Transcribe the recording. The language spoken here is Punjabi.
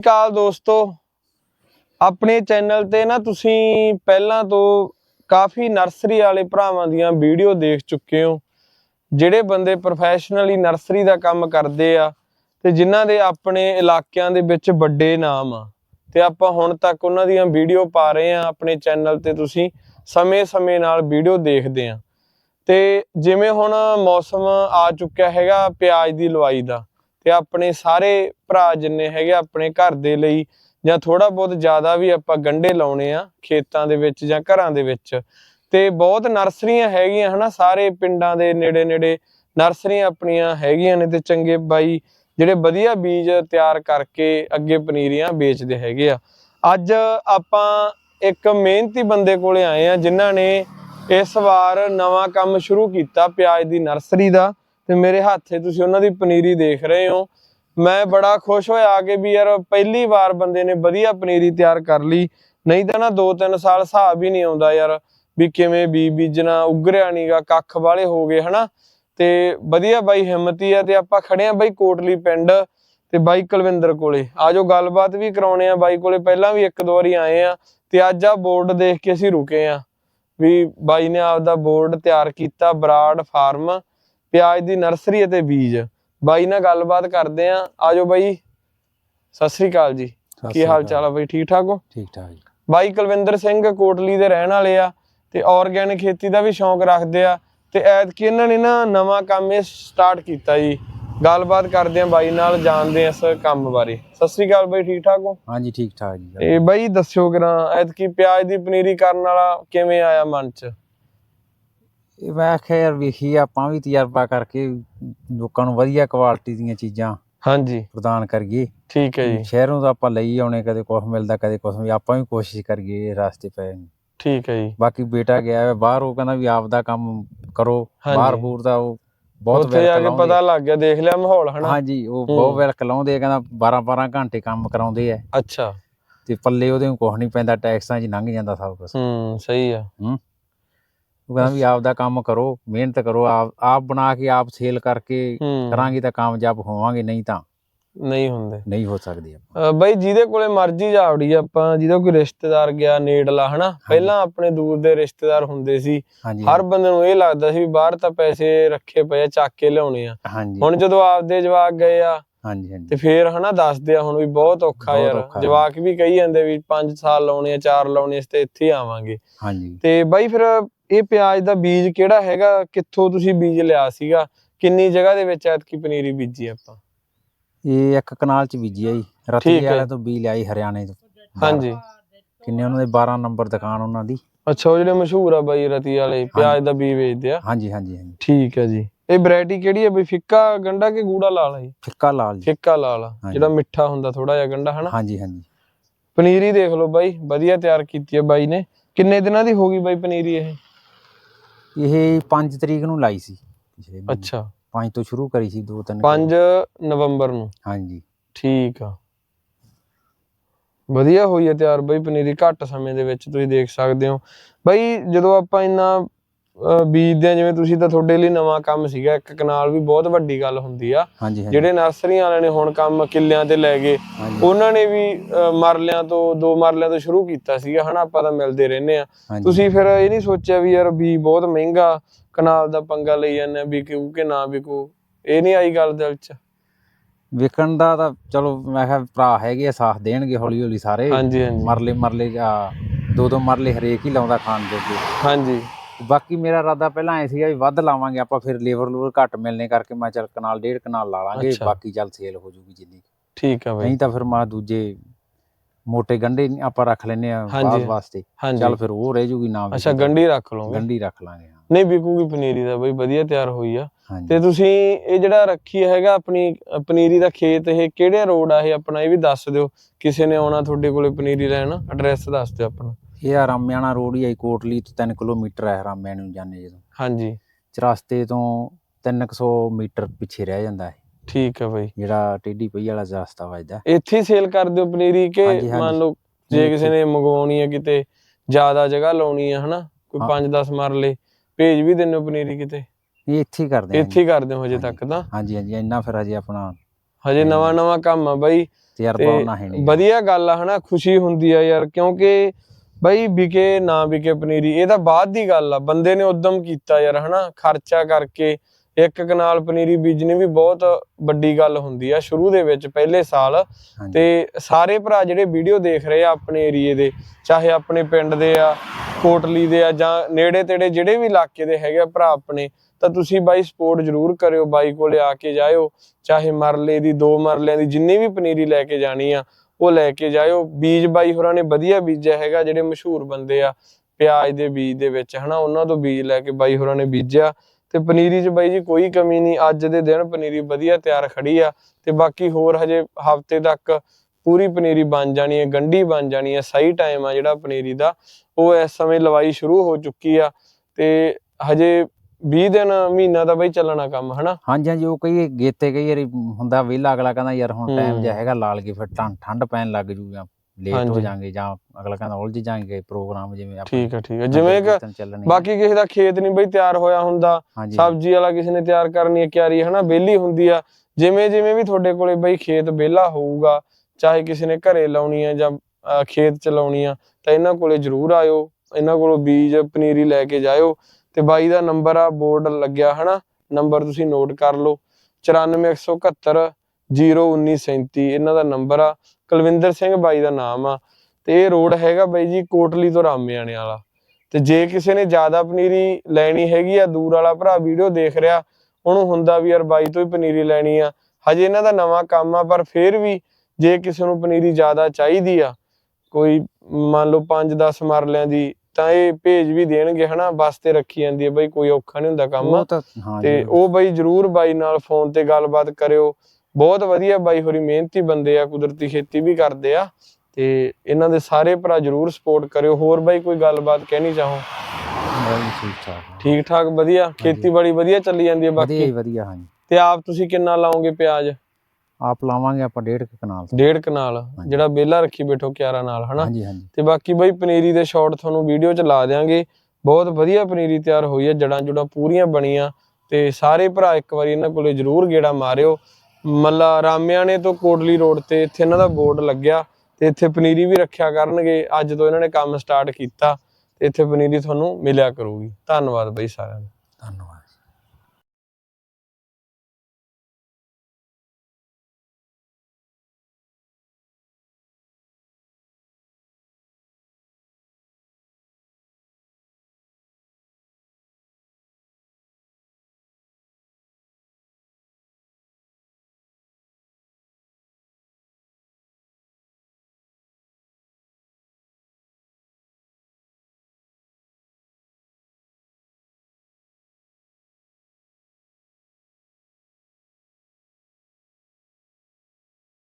ਕਾਲ ਦੋਸਤੋ। ਆਪਣੇ ਚੈਨਲ ਤੇ ਨਾ ਤੁਸੀਂ ਪਹਿਲਾਂ ਤੋਂ ਕਾਫੀ ਨਰਸਰੀ ਵਾਲੇ ਭਰਾਵਾਂ ਦੀਆਂ ਵੀਡੀਓ ਦੇਖ ਚੁੱਕੇ ਹੋ। ਜਿਹੜੇ ਬੰਦੇ ਪ੍ਰੋਫੈਸ਼ਨਲੀ ਨਰਸਰੀ ਦਾ ਕੰਮ ਕਰਦੇ ਆ ਤੇ ਜਿਨ੍ਹਾਂ ਦੇ ਆਪਣੇ ਇਲਾਕਿਆਂ ਦੇ ਵਿੱਚ ਵੱਡੇ ਨਾਮ ਆ। ਤੇ ਆਪਾਂ ਹੁਣ ਤੱਕ ਉਹਨਾਂ ਦੀਆਂ ਵੀਡੀਓ ਪਾ ਰਹੇ ਆ ਆਪਣੇ ਚੈਨਲ ਤੇ ਤੁਸੀਂ, ਸਮੇਂ-ਸਮੇਂ ਨਾਲ ਵੀਡੀਓ ਦੇਖਦੇ ਆ। ਤੇ ਜਿਵੇਂ ਹੁਣ ਮੌਸਮ ਆ ਚੁੱਕਿਆ ਹੈਗਾ ਪਿਆਜ਼ ਦੀ ਲਵਾਈ ਦਾ ਤੇ ਆਪਣੇ ਸਾਰੇ ਭਰਾ ਜਿੰਨੇ ਹੈਗੇ ਆਪਣੇ ਘਰ ਦੇ ਲਈ ਜਾਂ ਥੋੜਾ ਬਹੁਤ ਜ਼ਿਆਦਾ ਵੀ ਆਪਾਂ ਗੰਢੇ ਲਾਉਣੇ ਆ ਖੇਤਾਂ ਦੇ ਵਿੱਚ ਜਾਂ ਘਰਾਂ ਦੇ ਵਿੱਚ। ਤੇ ਬਹੁਤ ਨਰਸਰੀਆਂ ਹੈਗੀਆਂ ਹਨਾ, ਸਾਰੇ ਪਿੰਡਾਂ ਦੇ ਨੇੜੇ ਨੇੜੇ ਨਰਸਰੀਆਂ ਆਪਣੀਆਂ ਹੈਗੀਆਂ ਨੇ ਤੇ ਚੰਗੇ ਬਾਈ ਜਿਹੜੇ ਵਧੀਆ ਬੀਜ ਤਿਆਰ ਕਰਕੇ ਅੱਗੇ ਪਨੀਰੀਆਂ ਵੇਚਦੇ ਹੈਗੇ ਆ। ਅੱਜ ਆਪਾਂ ਇੱਕ ਮਿਹਨਤੀ ਬੰਦੇ ਕੋਲੇ ਆਏ ਆ ਜਿਨ੍ਹਾਂ ਨੇ ਇਸ ਵਾਰ ਨਵਾਂ ਕੰਮ ਸ਼ੁਰੂ ਕੀਤਾ ਪਿਆਜ਼ ਦੀ ਨਰਸਰੀ ਦਾ। ਤੇ ਮੇਰੇ ਹੱਥੇ ਤੁਸੀਂ ਉਹਨਾਂ ਦੀ ਪਨੀਰੀ ਦੇਖ ਰਹੇ ਹੋ। ਮੈਂ ਬੜਾ ਖੁਸ਼ ਹੋਇਆ ਕਿ ਵੀ ਯਾਰ ਪਹਿਲੀ ਵਾਰ ਬੰਦੇ ਨੇ ਵਧੀਆ ਪਨੀਰੀ ਤਿਆਰ ਕਰ ਲਈ। ਨਹੀਂ ਤਾਂ ਨਾ 2-3 ਸਾਲ ਹਿਸਾਬ ਹੀ ਨਹੀਂ ਆਉਂਦਾ ਯਾਰ ਵੀ ਕਿਵੇਂ ਬੀ ਬੀਜਣਾ, ਉਗਰਿਆ ਨਹੀਂਗਾ ਕੱਖ ਵਾਲੇ ਹੋ ਗਏ, ਹਨਾ। ਤੇ ਵਧੀਆ ਬਾਈ ਹਿੰਮਤੀ ਆ ਤੇ ਆਪਾਂ ਖੜੇ ਆ ਬਾਈ ਕੋਟਲੀ ਪਿੰਡ ਤੇ ਬਾਈ ਕੁਲਵਿੰਦਰ ਕੋਲੇ। ਆਜੋ ਗੱਲਬਾਤ ਵੀ ਕਰਾਉਣੇ ਆ ਬਾਈ ਕੋਲੇ। ਪਹਿਲਾਂ ਵੀ ਇੱਕ ਦੋ ਵਾਰੀ ਆਏ ਆ ਤੇ ਅੱਜ ਆ ਬੋਰਡ ਦੇਖ ਕੇ ਅਸੀਂ ਰੁਕੇ ਆ। ਵੀ ਬਾਈ ਨੇ ਆਪਦਾ ਬੋਰਡ ਤਿਆਰ ਕੀਤਾ ਬਰਾਡ ਫਾਰਮ। ਪਿਆਜ਼ ਦੀ ਨਰਸਰੀ ਅਤੇ ਬੀਜ। ਬਾਈ ਨਾਲ ਗੱਲਬਾਤ ਕਰਦੇ ਆ। ਆਜੋ ਬਾਈ। ਸਤਿ ਸ੍ਰੀ ਅਕਾਲ ਜੀ। ਕੀ ਹਾਲ ਚਾਲ ਆ ਬਾਈ? ਠੀਕ ਠਾਕ ਹੋ? ਠੀਕ ਠਾਕ ਜੀ। ਬਾਈ ਕੁਲਵਿੰਦਰ ਸਿੰਘ ਕੋਟਲੀ ਦੇ ਰਹਿਣ ਵਾਲੇ ਆ ਤੇ ਆਰਗੈਨਿਕ ਖੇਤੀ ਦਾ ਵੀ ਸ਼ੌਂਕ ਰੱਖਦੇ ਆ ਤੇ ਐਤਕੀ ਇਹਨਾਂ ਨੇ ਨਾ ਨਵਾਂ ਕੰਮ ਇਹ ਸਟਾਰਟ ਕੀਤਾ ਜੀ। ਗੱਲਬਾਤ ਕਰਦੇ ਆ ਬਾਈ ਨਾਲ ਜਾਣਦੇ ਆ ਇਸ ਕੰਮ ਬਾਰੇ। ਸਤਿ ਸ੍ਰੀ ਅਕਾਲ ਬਾਈ ਠੀਕ ਠਾਕ ਹੋ? ਹਾਂਜੀ ਠੀਕ ਠਾਕ ਜੀ। ਇਹ ਬਾਈ ਦੱਸਿਓ ਕਰਾਂ ਐਤਕੀ ਪਿਆਜ਼ ਦੀ ਪਨੀਰੀ ਕਰਨ ਵਾਲਾ ਕਿਵੇਂ ਆਇਆ ਮਨ ਚ? ਇਹ ਮੈਂ ਆਖਿਆ ਯਾਰ ਵੇਖੀ ਆਪਾਂ ਵੀ ਤਜਰਬਾ ਕਰਕੇ ਲੋਕਾਂ ਨੂੰ ਵਧੀਆ ਕੁਆਲਿਟੀ ਦੀਆਂ ਚੀਜ਼ਾਂ ਹਾਂਜੀ। ਪ੍ਰਦਾਨ ਕਰੀਏ। ਠੀਕ ਹੈ ਜੀ। ਸ਼ਹਿਰੋਂ ਤਾਂ ਆਪਾਂ ਲਈ ਆਉਣੇ ਕਦੇ ਕੁਝ ਮਿਲਦਾ ਕਦੇ ਕੁਝ ਵੀ ਆਪਾਂ ਵੀ ਕੋਸ਼ਿਸ਼ ਕਰੀਏ ਰਸਤੇ ਪਏ। ਠੀਕ ਹੈ ਜੀ। ਬਾਕੀ ਬੇਟਾ ਗਿਆ ਹੈ ਬਾਹਰ ਉਹ ਕਹਿੰਦਾ ਵੀ ਆਪ ਦਾ ਕੰਮ ਕਰੋ। ਬਾਹਰ ਬੂਰ ਦਾ ਉਹ ਬਹੁਤ ਉੱਥੇ ਵੈਲਕ ਕੇ ਪਤਾ ਲੱਗ ਗਿਆ ਦੇਖ ਲਿਆ ਮਾਹੌਲ ਹਨਾ? ਹਾਂਜੀ ਉਹ ਹੂੰ। ਬਹੁਤ ਵੈਲਕ ਲਾਉਂਦੇ ਆ ਕਹਿੰਦਾ 12 12 ਘੰਟੇ ਕੰਮ ਕਰਾਉਂਦੇ ਆ। ਅੱਛਾ। ਤੇ ਪੱਲੇ ਉਹਦੇ ਨੂੰ ਕੁਝ ਨਹੀਂ ਪੈਂਦਾ ਟੈਕਸਾਂ 'ਚ ਲੰਘ ਜਾਂਦਾ ਸਭ ਕੁਝ ਹੂੰ ਸਹੀ ਆ। ਉਹ ਕਹਿੰਦਾ ਵੀ ਆਪ ਦਾ ਕੰਮ ਕਰੋ ਮਿਹਨਤ ਕਰੋ ਆਪ ਆਪ ਬਣਾ ਕੇ ਆਪ ਸੇਲ ਕਰਕੇ ਕਰਾਂਗੇ ਤਾਂ ਕਾਮਯਾਬ ਹੋਵਾਂਗੇ ਨਹੀਂ ਤਾਂ ਨਹੀਂ ਹੁੰਦੇ। ਨਹੀਂ ਹੋ ਸਕਦੇ ਆਪਾਂ। ਬਈ ਜਿਹਦੇ ਕੋਲੇ ਮਰਜ਼ੀ ਜਾਵੜੀ ਆਪਾਂ ਜਿਹਦਾ ਕੋਈ ਰਿਸ਼ਤੇਦਾਰ ਗਿਆ ਨੇੜਲਾ ਹਨਾ? ਪਹਿਲਾਂ ਆਪਣੇ ਦੂਰ ਦੇ ਰਿਸ਼ਤੇਦਾਰ ਹੁੰਦੇ ਸੀ। ਹਰ ਬੰਦੇ ਨੂੰ ਇਹ ਲੱਗਦਾ ਸੀ ਵੀ ਬਾਹਰ ਤਾਂ ਪੈਸੇ ਰੱਖੇ ਪਏ ਆ ਚੱਕ ਕੇ ਲਿਆਉਣੇ ਆ। ਹੁਣ ਜਦੋਂ ਆਪਦੇ ਜਵਾਕ ਗਏ ਆ ਹਾਂਜੀ ਹਾਂਜੀ। ਤੇ ਫੇਰ ਹਨਾ ਦੱਸਦੇ ਆ ਹੁਣ ਵੀ ਬਹੁਤ ਔਖਾ ਯਾਰ। ਜਵਾਕ ਵੀ ਕਹੀ ਜਾਂਦੇ ਵੀ 5 ਸਾਲ ਲਾਉਣੇ ਆ 4 ਲਾਉਣੇ ਇਸ ਤੇ ਇੱਥੇ ਆਵਾਂਗੇ। ਹਾਂਜੀ। ਤੇ ਬਾਈ ਫਿਰ ਇਹ ਪਿਆਜ਼ ਦਾ ਬੀਜ ਕਿਹੜਾ ਹੈਗਾ? ਕਿੱਥੋਂ ਤੁਸੀਂ ਬੀਜ ਲਿਆ ਸੀਗਾ? ਕਿੰਨੀ ਜਗ੍ਹਾ ਦੇ ਵਿੱਚ ਐਤਕੀ ਪਨੀਰੀ ਬੀਜੀ ਆਪਾਂ? ਇਹ ਇੱਕ ਕਨਾਲ ਚ ਬੀਜੀ ਆ ਜੀ। ਰਤੀ। ਵਾਲੇ ਤੋਂ ਬੀ ਲਿਆਈ ਹਰਿਆਣੇ ਤੋਂ। ਹਾਂਜੀ। ਕਿੰਨੇ ਉਹਨਾਂ ਦੇ? 12 ਨੰਬਰ ਦੁਕਾਨ ਉਹਨਾਂ ਦੀ। ਅੱਛਾ ਉਹ ਜਿਹੜੇ ਮਸ਼ਹੂਰ ਆ ਬਾਈ ਰਤੀ ਵਾਲੇ ਪਿਆਜ਼ ਦਾ ਬੀਜ ਵੇਚਦੇ ਆ? ਹਾਂਜੀ ਹਾਂਜੀ ਹਾਂਜੀ। ਠੀਕ ਹੈ ਜੀ। ਇਹ ਵੈਰਾਈਟੀ ਕਿਹੜੀ ਹੈ ਬਈ? ਫਿੱਕਾ ਗੰਡਾ ਕਿ ਗੂੜਾ ਲਾਲ ਹੈ ਫਿੱਕਾ ਲਾਲ ਜੀ। ਫਿੱਕਾ ਲਾਲ। ਜਿਹੜਾ ਮਿੱਠਾ ਹੁੰਦਾ ਥੋੜਾ ਜਿਹਾ ਗੰਡਾ ਹਨਾ? ਹਾਂਜੀ ਹਾਂਜੀ। ਪਨੀਰੀ ਦੇਖ ਲਓ ਬਾਈ ਵਧੀਆ ਤਿਆਰ ਕੀਤੀ ਹੈ ਬਾਈ ਨੇ। ਕਿੰਨੇ ਦਿਨਾਂ ਦੀ ਹੋ ਗਈ ਬਾਈ ਪਨੀਰੀ ਇਹ? ਇਹ 5 ਤਰੀਕ ਨੂੰ ਲਾਈ ਸੀ। ਪਿਛਲੇ ਮਹੀਨੇ। ਅੱਛਾ। ਪੰਜ ਤੋਂ ਸ਼ੁਰੂ ਕਰੀ ਸੀ ਦੋ ਤਿੰਨ 5 ਨਵੰਬਰ ਨੂੰ? ਹਾਂਜੀ। ਠੀਕ ਆ। ਵਧੀਆ ਹੋਈ ਹੈ ਤਿਆਰ ਬਾਈ ਪਨੀਰੀ ਘੱਟ ਸਮੇਂ ਦੇ ਵਿੱਚ ਤੁਸੀਂ ਦੇਖ ਸਕਦੇ ਹੋ। ਬਾਈ ਜਦੋਂ ਆਪਾਂ ਇੰਨਾ ਬੀਜਦੇ ਆ ਜਿਵੇਂ ਤੁਸੀਂ ਤਾਂ ਤੁਹਾਡੇ ਲਈ ਨਵਾਂ ਕੰਮ ਸੀਗਾ ਇੱਕ ਕਨਾਲ ਵੀ ਬਹੁਤ ਵੱਡੀ ਗੱਲ ਹੁੰਦੀ ਆ। ਜਿਹੜੇ ਨਰਸਰੀਆਂ ਵਾਲਿਆਂ ਨੇ ਹੁਣ ਕੰਮ ਕਿੱਲਿਆਂ ਤੇ ਲੈ ਗਏ ਉਹਨਾਂ ਨੇ ਵੀ ਮਰਲਿਆਂ ਤੋਂ ਦੋ ਮਰਲਿਆਂ ਤੋਂ ਸ਼ੁਰੂ ਕੀਤਾ ਸੀਗਾ ਹਨਾ ਆਪਾਂ ਤਾਂ ਮਿਲਦੇ ਰਹਿੰਦੇ ਆ। ਤੁਸੀਂ ਫਿਰ ਇਹ ਨਹੀਂ ਸੋਚਿਆ ਵੀ ਯਾਰ ਵੀ ਬਹੁਤ ਮਹਿੰਗਾ ਕਨਾਲ ਦਾ ਪੰਗਾ ਲਈ ਜਾਂਦੇ ਆ ਵੀ ਕਿਉਂ ਕਿ ਨਾ ਵਿਕੂ? ਇਹ ਨਹੀਂ ਆਈ ਗੱਲ ਦਿਲ 'ਚ? ਵਿਕਣ ਦਾ ਤਾਂ ਚਲੋ ਮੈਂ ਕਿਹਾ ਭਰਾ ਹੈਗੇ ਆ ਸਾਥ ਦੇਣਗੇ ਹੌਲੀ ਹੌਲੀ ਸਾਰੇ ਮਰਲੇ ਮਰਲੇ ਦੋ ਦੋ ਮਰਲੇ ਹਰੇਕ ਹੀ ਲਾਉਂਦਾ ਖਾਣ ਜੋਗੇ। ਹਾਂਜੀ। ਬਾਕੀ ਮੇਰਾ ਇਰਾਦਾ ਪਹਿਲਾਂ ਐ ਸੀਗਾ ਵੀ ਵੱਧ ਲਾਵਾਂਗੇ ਆਪਾਂ ਫਿਰ ਲੇਬਰ ਲੂਬਰ ਘੱਟ ਮਿਲਨੇ ਕਰਕੇ ਮੈਂ ਚੱਲ ਕਨਾਲ ਡੇਢ ਕਨਾਲ ਲਾ ਲਾਂਗੇ ਅੱਛਾ। ਬਾਕੀ ਚੱਲ ਸੇਲ ਹੋ ਜੂਗੀ ਜਿੰਨੀ ਠੀਕ ਆ ਬਾਈ। ਨਹੀਂ ਤਾਂ ਫਿਰ ਮੈਂ ਦੂਜੇ ਮੋٹے ਗੰਢੇ ਨੀ ਆਪਾਂ ਰੱਖ ਲੈਨੇ ਆ ਹਾਂਜੀ। ਬਾਅਦ ਵਾਸਤੇ। ਹਾਂਜੀ। ਚੱਲ ਫਿਰ ਉਹ ਰਹਿ ਜੂਗੀ ਨਾ ਅੱਛਾ ਗੰਢੀ ਰੱਖ ਲਓਗੇ ਗੰਢੀ ਰੱਖ ਲਾਂਗੇ ਹਾਂ। ਨਹੀਂ ਵਿਕੂਗੀ ਪਨੀਰੀ ਦਾ ਬਈ ਵਧੀਆ ਤਿਆਰ ਹੋਈ ਆ। ਤੇ ਹਾਂਜੀ ਤੁਸੀਂ ਇਹ ਜਿਹੜਾ ਰੱਖੀ ਹੈਗਾ ਆਪਣੀ ਅ, ਪਨੀਰੀ ਦਾ ਖੇਤ ਇਹ ਕਿਹੜੇ ਰੋਡ ਆ ਇਹ ਆਪਣਾ? ਇਹ ਵੀ ਦੱਸ ਦਿਓ। ਕਿਸੇ ਨੇ ਆਉਣਾ ਤੁਹਾਡੇ ਕੋਲੇ ਪਨੀਰੀ ਲੈਣ ਐਡਰੈਸ ਦੱਸ ਦਿਓ ਆਪਣਾ। ਇਹ ਆ ਰਾਮਿਆਣਾ ਰੋਡ ਹੀ ਜੀ, ਕੋਟਲੀ ਤੋਂ 3 ਕਿਲੋਮੀਟਰ ਹੈ ਰਾਮਿਆਣੇ ਨੂੰ ਜਾਂਦੇ ਜਦੋਂ। ਹਾਂਜੀ। ਚਰਸਤੇ ਤੋਂ 300 ਮੀਟਰ ਪਿੱਛੇ ਰਹਿ ਜਾਂਦਾ ਹੈ ਠੀਕ ਆ ਬਈ। ਜਿਹੜਾ ਟੇਢੀ ਪਈ ਵਾਲਾ ਰਸਤਾ ਵੱਜਦਾ। ਇੱਥੇ ਹੀ ਸੇਲ ਕਰ ਦਿਓ ਪਨੀਰੀ ਕਿ ਹਾਂਜੀ, ਹਾਂਜੀ। ਮੰਨ ਲਓ ਜੇ ਕਿਸੇ ਨੇ ਮੰਗਵਾਉਣੀ ਹੈ ਕਿਤੇ ਜ਼ਿਆਦਾ ਜਗ੍ਹਾ ਲਾਉਣੀ ਹੈ ਹਨਾ? ਕੋਈ ਹਾਂ। 5-10 ਮਰਲੇ ਭੇਜ ਵੀ ਦਿੰਦੇ ਹੋ ਪਨੀਰੀ ਕਿਤੇ? ਇਹ ਇੱਥੇ ਹੀ ਕਰਦੇ ਆ ਇੱਥੇ ਹੀ ਕਰਦੇ ਹੋ ਹਜੇ ਹਾਂਜੀ। ਤੱਕ ਤਾਂ। ਹਾਂਜੀ ਹਾਂਜੀ ਇੰਨਾ ਫਿਰ ਅਜੇ ਆਪਣਾ ਹਜੇ ਨਵਾਂ ਨਵਾਂ ਕੰਮ ਆ ਬਾਈ। ਤਜਰਬਾ ਉਹਨਾਂ ਹੈ ਨਹੀਂ। ਵਧੀਆ ਗੱਲ ਆ ਹਨਾ? ਖੁਸ਼ੀ ਹੁੰਦੀ ਆ ਯਾਰ ਕਿਉਂਕਿ ਬਈ ਵਿਕੇ ਨਾ ਵਿਕੇ ਪਨੀਰੀ ਇਹ ਤਾਂ ਬਾਅਦ ਦੀ ਗੱਲ ਆ ਬੰਦੇ ਨੇ ਉਦਮ ਕੀਤਾ ਯਾਰ ਹਨਾ ਖਰਚਾ ਕਰਕੇ ਇੱਕ ਕਨਾਲ ਪਨੀਰੀ ਬੀਜਣੀ ਵੀ ਬਹੁਤ ਵੱਡੀ ਗੱਲ ਹੁੰਦੀ ਆ ਸ਼ੁਰੂ ਦੇ ਵਿੱਚ ਪਹਿਲੇ ਸਾਲ। ਤੇ ਸਾਰੇ ਭਰਾ ਜਿਹੜੇ ਵੀਡੀਓ ਦੇਖ ਰਹੇ ਆ ਆਪਣੇ ਏਰੀਏ ਦੇ ਚਾਹੇ ਆਪਣੇ ਪਿੰਡ ਦੇ ਆ ਕੋਟਲੀ ਦੇ ਆ ਜਾਂ ਨੇੜੇ ਤੇੜੇ ਜਿਹੜੇ ਵੀ ਇਲਾਕੇ ਦੇ ਹੈਗੇ ਆ ਭਰਾ ਆਪਣੇ ਤਾਂ ਤੁਸੀਂ ਬਾਈ ਸਪੋਰਟ ਜ਼ਰੂਰ ਕਰਿਓ ਬਾਈ ਕੋਲੇ ਆ ਕੇ ਜਾਇਓ ਚਾਹੇ ਮਰਲੇ ਦੀ ਦੋ ਮਰਲਿਆਂ ਦੀ ਜਿੰਨੀ ਵੀ ਪਨੀਰੀ ਲੈ ਕੇ ਜਾਣੀ ਆ ਉਹ ਲੈ ਕੇ ਜਾਇਓ। ਬੀਜ ਬਾਈ ਹੋਰਾਂ ਨੇ ਵਧੀਆ ਬੀਜਿਆ ਹੈਗਾ, ਜਿਹੜੇ ਮਸ਼ਹੂਰ ਬੰਦੇ ਆ, ਪਿਆਜ਼ ਦੇ ਬੀਜ ਦੇ ਵਿੱਚ, ਹਨਾ, ਉਹਨਾਂ ਤੋਂ ਬੀਜ ਲੈ ਕੇ ਬਾਈ ਹੋਰਾਂ ਨੇ ਬੀਜਿਆ। ਤੇ ਪਨੀਰੀ 'ਚ ਬਾਈ ਜੀ ਕੋਈ ਕਮੀ ਨਹੀਂ, ਅੱਜ ਦੇ ਦਿਨ ਪਨੀਰੀ ਵਧੀਆ ਤਿਆਰ ਖੜੀ ਆ, ਤੇ ਬਾਕੀ ਹੋਰ ਹਜੇ ਹਫ਼ਤੇ ਤੱਕ ਪੂਰੀ ਪਨੀਰੀ ਬਣ ਜਾਣੀ ਹੈ, ਗੰਢੀ ਬਣ ਜਾਣੀ ਹੈ, ਸਹੀ ਟਾਈਮ ਆ ਜਿਹੜਾ ਪਨੀਰੀ ਦਾ। ਉਹ ਇਸ ਸਮੇਂ ਲਵਾਈ ਸ਼ੁਰੂ ਹੋ ਚੁੱਕੀ ਆ, ਤੇ ਹਜੇ 20 ਦਿਨ ਮਹੀਨਾ ਦਾ ਬਈ ਚੱਲਣਾ ਕੰਮ ਹਨਾ? ਹਾਂਜੀ ਹਾਂਜੀ ਉਹ ਕਈ ਗੇਤੇ ਕਈ ਵਾਰੀ ਹੁੰਦਾ ਵਿਹਲਾ ਅਗਲਾ ਕਹਿੰਦਾ ਯਾਰ ਹੁਣ ਟਾਈਮ ਹੂੰ। ਜਿਹਾ ਹੈਗਾ ਲਾਲ ਕੇ ਫਿਰ ਠੰਡ ਪੈਣ ਲੱਗ ਜੂ ਜਾਂ ਲੇਟ ਹੋ। ਜਾਾਂਗੇ ਜਾਂ ਅਗਲਾ ਕਹਿੰਦਾ ਉਲਝ ਜਾਾਂਗੇ ਪ੍ਰੋਗਰਾਮ ਜਿਵੇਂ ਆਪਣੇ ਠੀਕ ਆ ਠੀਕ ਆ। ਜਿਵੇਂ। ਬਾਕੀ ਕਿਸੇ ਦਾ ਖੇਤ ਨਹੀਂ ਬਈ ਤਿਆਰ ਹੋਇਆ ਹੁੰਦਾ ਸਬਜ਼ੀ ਵਾਲਾ ਕਿਸੇ ਨੇ ਤਿਆਰ ਕਰਨੀ ਹੈ ਕਿਆਰੀ ਹਨਾ? ਬੇਲੀ ਹੁੰਦੀ ਆ। ਜਿਵੇਂ ਜਿਵੇਂ ਵੀ ਤੁਹਾਡੇ ਕੋਲੇ ਬਈ ਖੇਤ ਵਿਹਲਾ ਹੋਊਗਾ ਚਾਹੇ ਕਿਸੇ ਨੇ ਘਰੇ ਲਾਉਣੀ ਆ ਜਾਂ ਖੇਤ ਚ ਲਾਉਣੀ ਆ ਤਾਂ ਇਹਨਾਂ ਕੋਲੇ ਜ਼ਰੂਰ ਆਇਓ। ਇਹਨਾਂ ਕੋਲੋਂ ਬੀਜ ਪਨੀਰੀ ਲੈ ਕੇ ਜਾਇਓ। ਤੇ ਬਾਈ ਦਾ ਨੰਬਰ ਆ, ਬੋਰਡ ਲੱਗਿਆ ਹਨਾ, ਨੰਬਰ ਤੁਸੀਂ ਨੋਟ ਕਰ ਲਓ। 94171 01937 ਇਹਨਾਂ ਦਾ ਨੰਬਰ ਆ। ਕੁਲਵਿੰਦਰ ਸਿੰਘ ਬਾਈ ਦਾ ਨਾਮ ਆ। ਤੇ ਇਹ ਰੋਡ ਹੈਗਾ ਬਾਈ ਜੀ ਕੋਟਲੀ ਤੋਂ ਰਾਮਿਆਣੇ ਵਾਲਾ। ਤੇ ਜੇ ਕਿਸੇ ਨੇ ਜ਼ਿਆਦਾ ਪਨੀਰੀ ਲੈਣੀ ਹੈਗੀ ਆ, ਦੂਰ ਵਾਲਾ ਭਰਾ ਵੀਡੀਓ ਦੇਖ ਰਿਹਾ, ਉਹਨੂੰ ਹੁੰਦਾ ਵੀ ਯਾਰ ਬਾਈ ਤੋਂ ਹੀ ਪਨੀਰੀ ਲੈਣੀ ਆ। ਹਜੇ ਇਹਨਾਂ ਦਾ ਨਵਾਂ ਕੰਮ ਆ, ਪਰ ਫਿਰ ਵੀ ਜੇ ਕਿਸੇ ਨੂੰ ਪਨੀਰੀ ਜ਼ਿਆਦਾ ਚਾਹੀਦੀ ਆ, ਕੋਈ ਮੰਨ ਲਓ 5-10 ਮਰਲਿਆਂ ਦੀ ਤਾਂ ਇਹ ਭੇਜ ਵੀ ਦੇਣਗੇ ਹਨਾ ਬੱਸ ਤੇ ਰੱਖੀ ਜਾਂਦੀ ਹੈ ਬਈ ਕੋਈ ਔਖਾ ਨਹੀਂ ਹੁੰਦਾ ਕੰਮ। ਉਹ ਤਾਂ ਹਾਂ ਤੇ ਜੀ। ਉਹ ਬਾਈ ਜਰੂਰ ਬਾਈ ਨਾਲ ਫੋਨ ਤੇ ਗੱਲਬਾਤ ਕਰਿਓ। ਬਹੁਤ ਵਧੀਆ ਬਾਈ ਹੋਰੀ ਮਿਹਨਤੀ ਬੰਦੇ ਆ ਕੁਦਰਤੀ ਖੇਤੀ ਵੀ ਕਰਦੇ ਆ। ਤੇ ਇਹਨਾਂ ਦੇ ਸਾਰੇ ਭਰਾ ਜਰੂਰ ਸਪੋਰਟ ਕਰਿਓ। ਹੋਰ ਬਾਈ ਕੋਈ ਗੱਲਬਾਤ ਕਹਿਣੀ ਚਾਹੋ? ਠੀਕ ਠਾਕ। ਆ। ਠੀਕ ਠਾਕ ਵਧੀਆ। ਖੇਤੀਬਾੜੀ ਵਧੀਆ ਚੱਲੀ ਜਾਂਦੀ ਹੈ ਵਧੀਆ ਹੀ ਬਾਕੀ ਵਧੀਆ ਹਾਂਜੀ। ਤੇ ਆਪ ਤੁਸੀਂ ਕਿੰਨਾ ਲਾਓਗੇ ਪਿਆਜ਼? ਆਪ ਲਾਵਾਂਗੇ ਆਪਾਂ ਡੇਢ ਕੁ ਕਨਾਲ ਡੇਢ ਕਨਾਲ ਜਿਹੜਾ ਬੇਲਾ ਰੱਖੀ ਬੈਠੋ ਕਿਆਰਾ ਨਾਲ ਹਨਾ? ਹਾਂਜੀ ਹਾਂਜੀ। ਤੇ ਬਾਕੀ ਬਾਈ ਪਨੀਰੀ ਦੇ ਸ਼ਾਟ ਤੁਹਾਨੂੰ ਵੀਡੀਓ 'ਚ ਲਾ ਦਿਆਂਗੇ। ਬਹੁਤ ਵਧੀਆ ਪਨੀਰੀ ਤਿਆਰ ਹੋਈ ਹੈ ਜੜਾਂ ਜੁੜਾਂ ਪੂਰੀਆਂ ਬਣੀਆਂ। ਤੇ ਸਾਰੇ ਭਰਾ ਇੱਕ ਵਾਰੀ ਇਹਨਾਂ ਕੋਲੇ ਜਰੂਰ ਗੇੜਾ ਮਾਰਿਓ। ਮੱਲਾ ਰਾਮਿਆਣੇ ਤੋਂ ਕੋਟਲੀ ਰੋਡ ਤੇ ਇੱਥੇ ਇਹਨਾਂ ਦਾ ਬੋਰਡ ਲੱਗਿਆ। ਤੇ ਇੱਥੇ ਪਨੀਰੀ ਵੀ ਰੱਖਿਆ ਕਰਨਗੇ। ਅੱਜ ਤੋਂ ਇਹਨਾਂ ਨੇ ਕੰਮ ਸਟਾਰਟ ਕੀਤਾ। ਤੇ ਇੱਥੇ ਪਨੀਰੀ ਤੁਹਾਨੂੰ ਮਿਲਿਆ ਕਰੂਗੀ। ਧੰਨਵਾਦ ਬਾਈ ਸਾਰਿਆਂ ਦਾ। ਧੰਨਵਾਦ।